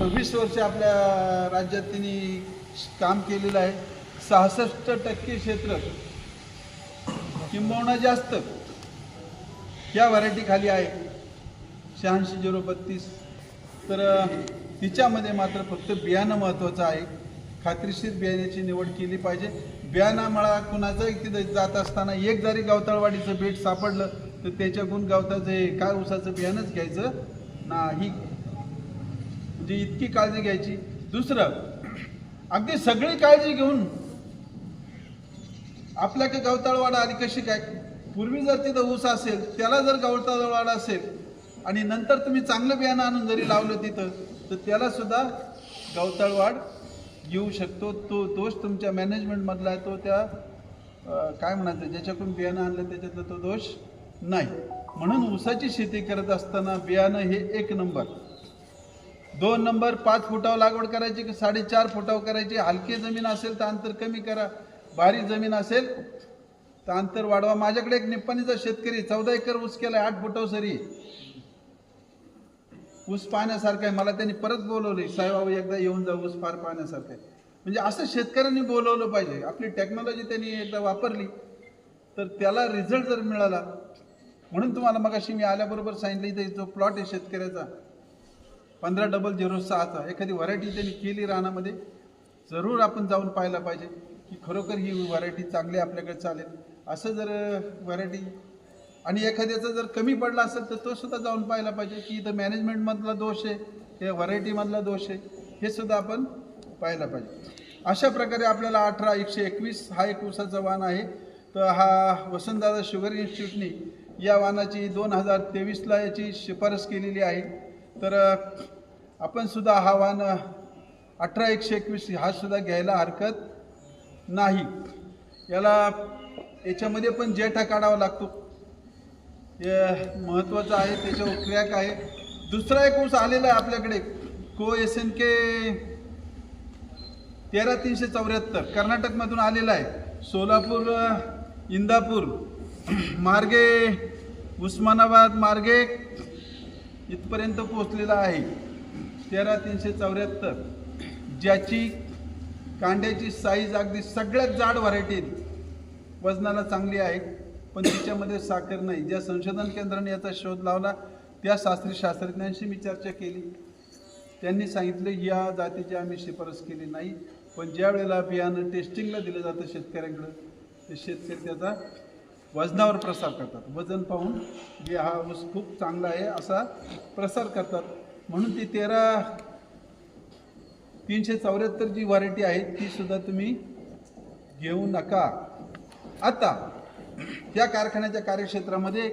सव्वीस वर्ष आपल्या राज्यात त्यांनी काम केलेलं आहे. सहासष्ट टक्के क्षेत्र किंबहुना जास्त या व्हरायटी खाली आहे. शहाऐंशी झिरो बत्तीस. तर तिच्यामध्ये मात्र फक्त बियाणं महत्त्वाचं आहे. खात्रीशीर बियाण्याची निवड केली पाहिजे. बियाणामळा कुणाचाही तिथं जात असताना एक जरी गावताळवाडीचं बेट सापडलं तर त्याच्याकडून गावताचं हे काय उसाचं बियाणंच घ्यायचं नाही. होती इतकी काळजी घ्यायची. दुसरं अगदी सगळी काळजी घेऊन आपल्याकडे गवताळवाडा आली कशी काय पूर्वी जर तिथं ऊस असेल त्याला जर गवताळवाडा असेल आणि नंतर तुम्ही चांगलं बियाणं आणून जरी लावलं तिथं तर त्याला सुद्धा गवताळवाड येऊ शकतो. तो दोष तुमच्या मॅनेजमेंटमधला आहे. तो त्या काय म्हणायचं ज्याच्याकडून बियाणं आणलं त्याच्यातला तो दोष नाही. म्हणून ऊसाची शेती करत असताना बियाणं हे एक नंबर. दोन नंबर पाच फुटावर लागवड करायची की साडेचार फुटावर करायची? हलकी जमीन असेल तर अंतर कमी करा. भारी जमीन असेल तर अंतर वाढवा. माझ्याकडे एक निप्पाणीचा शेतकरी चौदा एकर ऊस केलाय आठ फुटावर सरी. ऊस पाहण्यासारखं आहे. मला त्यांनी परत बोलवले साहेबाबा एकदा येऊन जा ऊस फार पाहण्यासारखं आहे. म्हणजे असं शेतकऱ्यांनी बोलवलं पाहिजे. आपली टेक्नॉलॉजी त्यांनी एकदा वापरली तर त्याला रिझल्ट जर मिळाला म्हणून तुम्हाला मगाशी मी आल्याबरोबर सांगितलं इथे जो प्लॉट आहे शेतकऱ्याचा पंधरा डबल झिरो सहाचा एखादी व्हरायटी त्यांनी केली रानामध्ये जरूर आपण जाऊन पाहायला पाहिजे की खरोखर ही व्हरायटी चांगली आपल्याकडे चालेल. असं जर व्हरायटी आणि एखाद्याचा जर कमी पडला असेल तर तो सुद्धा जाऊन पाहायला पाहिजे की इथं मॅनेजमेंटमधला दोष आहे हे व्हरायटीमधला दोष आहे हे सुद्धा आपण पाहायला पाहिजे. अशा प्रकारे आपल्याला अठरा एकशे एकवीस हा एक ऊसाचा वाण आहे. तर हा वसंतदादा शुगर इन्स्टिट्यूटने या वाहनाची दोन हजार तेवीसला याची शिफारस केलेली आहे. तर आपण सुद्धा हा अठरा एकशे एकवीस हा सुद्धा घ्यायला हरकत नाही. याला याच्यामध्ये पण जेठा काढावा लागतो. हे महत्त्वाचं आहे त्याच्यावर क्रॅक आहे. दुसरा एक ऊस आलेला आहे आपल्याकडे को एस एन के तेरा तीनशे चौऱ्याहत्तर कर्नाटकमधून आलेला आहे. सोलापूर इंदापूर मार्गे उस्मानाबाद मार्गे इथपर्यंत पोचलेला आहे. तेरा तीनशे चौऱ्याहत्तर ज्याची कांड्याची साईज अगदी सगळ्यात जाड व्हरायटी वजनाला चांगली आहे पण तिच्यामध्ये साखर नाही. ज्या संशोधन केंद्राने याचा शोध लावला त्या शास्त्री शास्त्रज्ञांशी मी चर्चा केली. त्यांनी सांगितलं या जातीची आम्ही शिफारस केली नाही पण ज्या वेळेला बियाणं टेस्टिंगला दिलं जातं शेतकऱ्यांकडं ते शेतकरी त्याचा वजनावर प्रसार करतात. वजन पाहून जे हा ऊस खूप चांगला आहे असा प्रसार करतात. म्हणून ती तेरा तीनशे चौऱ्याहत्तर जी व्हरायटी आहे ती सुद्धा तुम्ही घेऊ नका. आता या कारखान्याच्या कार्यक्षेत्रामध्ये